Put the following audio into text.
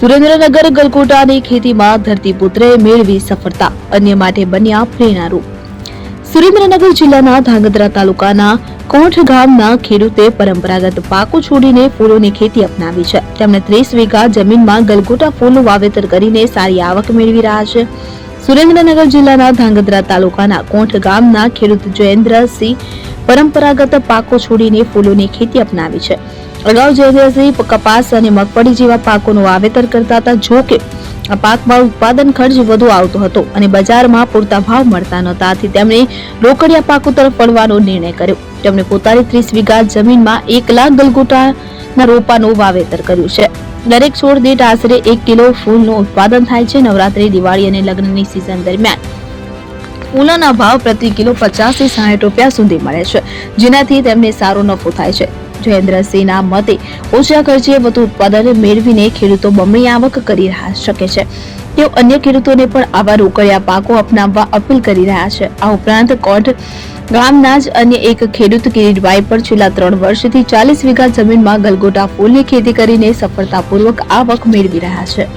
સુરેન્દ્રનગર, ગલગોટાની ખેતીમાં ધરતીપુત્રએ મેળવી સફળતા, અન્ય માટે બન્યા પ્રેરણારૂપ. સુરેન્દ્રનગર જિલ્લાના ધાંગધ્રા તાલુકાના કોઠ ગામના ખેડૂતે પરંપરાગત પાકો છોડીને ફૂલોની ખેતી અપનાવી છે. તેમણે ત્રીસ વીઘા જમીનમાં ગલગોટા ફૂલનું વાવેતર કરીને સારી આવક મેળવી રહ્યા છે. સુરેન્દ્રનગર જિલ્લાના ધાંગધ્રા તાલુકાના કોઠ ગામના ખેડૂત જયેન્દ્રસિંહ પરંપરાગત પાકો છોડીને ફૂલોની ખેતી અપનાવી છે. અગાઉ જયેન્દ્રસિંહ કપાસ અને મગફળી જેવા પાકોનું વાવેતર કરતા હતા, જો કે આ પાકમાં ઉત્પાદન ખર્ચ વધુ આવતો હતો અને બજારમાં પૂરતા ભાવ મળતા નહોતા. તેમણે રોકડિયા પાકો તરફ વળવાનો નિર્ણય કર્યો. તેમણે પોતાની ત્રીસ વીઘા જમીનમાં એક લાખ ગલગોટાના રોપાનું વાવેતર કર્યું છે. દરેક છોડ દીઠ આશરે એક કિલો ફૂલનું ઉત્પાદન થાય છે. નવરાત્રી, દિવાળી અને લગ્નની સિઝન દરમિયાન. ફૂલોના ભાવ પ્રતિ કિલો પચાસથી સાઠ રૂપિયા સુધી મળે છે. જેનાથી તેમને સારો નફો થાય છે. જયેન્દ્રસિંહના મતે, ઓછા ખર્ચે વધુ ઉત્પાદન મેળવીને ખેડૂતો બમણી આવક કરી રહ્યા શકે છે. તેઓ અન્ય ખેડૂતોને પણ આવા રોકડિયા પાકો અપનાવવા અપીલ કરી રહ્યા છે. આ ઉપરાંત કોટ ગામના જ અન્ય એક ખેડૂત કિરીટભાઈ પણ છેલ્લા ત્રણ વર્ષથી ચાલીસ વીઘા જમીનમાં ગલગોટા ફૂલની ખેતી કરીને સફળતાપૂર્વક આવક મેળવી રહ્યા છે.